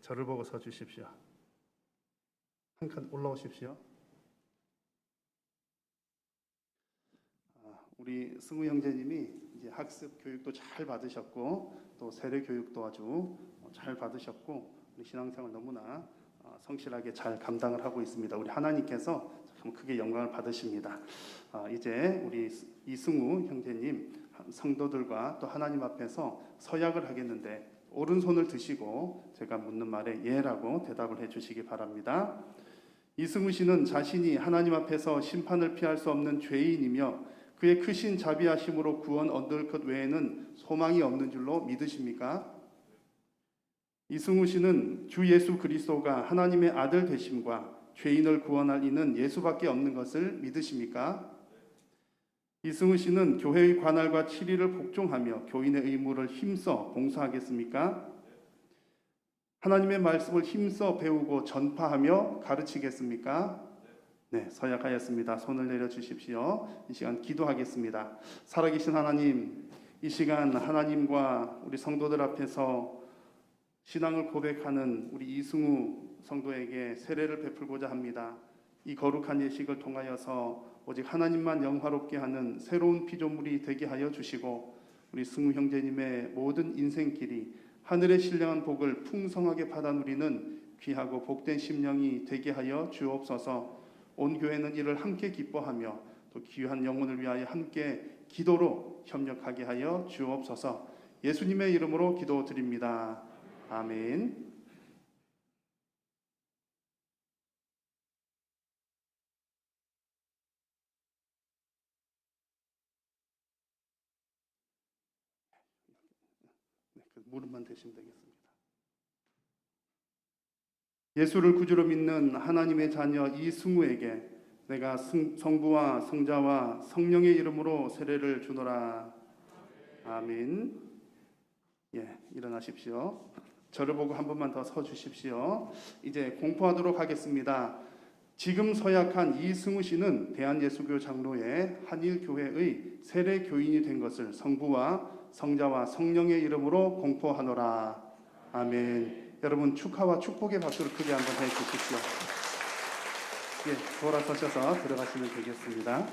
저를 보고 서 주십시오. 한 칸 올라오십시오. 아, 우리 승우 형제님이 이제 학습 교육도 잘 받으셨고 또 세례 교육도 아주 잘 받으셨고 우리 신앙생활 너무나 어, 성실하게 잘 감당을 하고 있습니다. 우리 하나님께서 참 크게 영광을 받으십니다. 아, 이제 우리 이승우 형제님 성도들과 또 하나님 앞에서 서약을 하겠는데 오른손을 드시고 제가 묻는 말에 예라고 대답을 해주시기 바랍니다. 이승우 씨는 자신이 하나님 앞에서 심판을 피할 수 없는 죄인이며 그의 크신 자비하심으로 구원 얻을 것 외에는 소망이 없는 줄로 믿으십니까? 이승우 씨는 주 예수 그리스도가 하나님의 아들 되심과 죄인을 구원할 이는 예수밖에 없는 것을 믿으십니까? 이승우 씨는 교회의 관할과 치리를 복종하며 교인의 의무를 힘써 봉사하겠습니까? 하나님의 말씀을 힘써 배우고 전파하며 가르치겠습니까? 네, 서약하였습니다. 손을 내려 주십시오. 이 시간 기도하겠습니다. 살아계신 하나님, 이 시간 하나님과 우리 성도들 앞에서 신앙을 고백하는 우리 이승우 성도에게 세례를 베풀고자 합니다. 이 거룩한 예식을 통하여서 오직 하나님만 영화롭게 하는 새로운 피조물이 되게 하여 주시고 우리 승우 형제님의 모든 인생길이 하늘의 신령한 복을 풍성하게 받아 누리는 귀하고 복된 심령이 되게 하여 주옵소서. 온 교회는 이를 함께 기뻐하며 또 귀한 영혼을 위하여 함께 기도로 협력하게 하여 주옵소서. 예수님의 이름으로 기도드립니다. 아멘. 무릎만 대시면 되겠습니다. 예수를 구주로 믿는 하나님의 자녀 이승우에게 내가 승- 성부와 성자와 성령의 이름으로 세례를 주노라. 아멘. 예, 일어나십시오. 저를 보고 한 번만 더 서 주십시오. 이제 공포하도록 하겠습니다. 지금 서약한 이승우 씨는 대한예수교 장로의 한일교회의 세례 교인이 된 것을 성부와 성자와 성령의 이름으로 공포하노라. 아멘. 여러분 축하와 축복의 박수를 크게 한번 해 주십시오. 예, 돌아서셔서 들어가시면 되겠습니다.